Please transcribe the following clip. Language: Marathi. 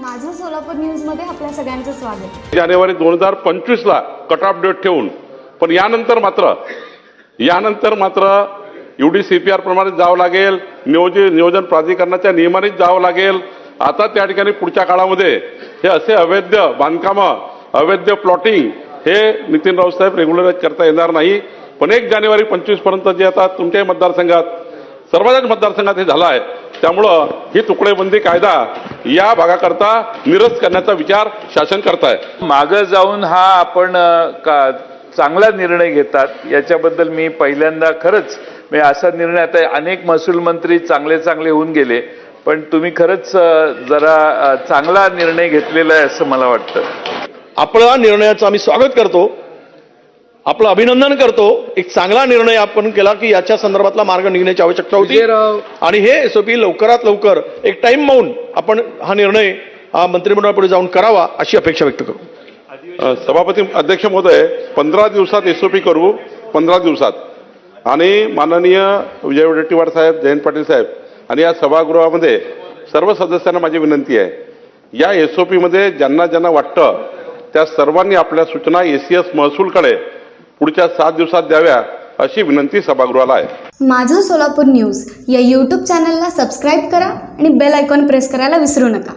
माझं सोलापूर न्यूजमध्ये आपल्या सगळ्यांचं स्वागत. जानेवारी दोन हजार पंचवीसला कट ऑफ डेट ठेवून पण यानंतर मात्र यानंतर मात्र एवढी सी पी आर प्रमाणे जावं लागेल नियोजन नियोजन प्राधिकरणाच्या नियमानेच जावं लागेल. आता त्या ठिकाणी पुढच्या काळामध्ये हे असे अवैध बांधकामं अवैध प्लॉटिंग हे नितीन राऊत साहेब रेग्युलराईज करता येणार नाही. पण एक जानेवारी पंचवीसपर्यंत जे आता तुमच्याही मतदारसंघात सर्वांच्याच मतदारसंघात हे झालं आहे. त्यामुळं ही तुकडेबंदी कायदा या भागाकरता निरस्त करण्याचा विचार शासन करताय. मागं जाऊन हा आपण का चांगला निर्णय घेतात याच्याबद्दल मी पहिल्यांदा खरंच म्हणजे असा निर्णय आता अनेक महसूल मंत्री चांगले चांगले होऊन गेले पण तुम्ही खरंच जरा चांगला निर्णय घेतलेला आहे असं मला वाटतं. आपल्या निर्णयाचं आम्ही स्वागत करतो. आपलं अभिनंदन करतो. एक चांगला निर्णय आपण केला की याच्या संदर्भातला मार्ग निघण्याची आवश्यकता होती. आणि हे एसओपी लवकरात लवकर एक टाइम माऊन आपण हा निर्णय हा मंत्रिमंडळापुढे जाऊन करावा अशी अपेक्षा व्यक्त करू. सभापती अध्यक्ष महोदय पंधरा दिवसात एसओपी करू पंधरा दिवसात. आणि माननीय विजय वडेट्टीवार साहेब जयंत पाटील साहेब आणि या सभागृहामध्ये सर्व सदस्यांना माझी विनंती आहे. या एसओपीमध्ये ज्यांना ज्यांना वाटतं त्या सर्वांनी आपल्या सूचना एसीएस महसूलकडे पुढच्या सात दिवसात द्याव्या अशी विनंती सभागृहाला आहे. माझं सोलापूर न्यूज या यूट्यूब चॅनलला सबस्क्राईब करा आणि बेल आयकॉन प्रेस करायला विसरू नका.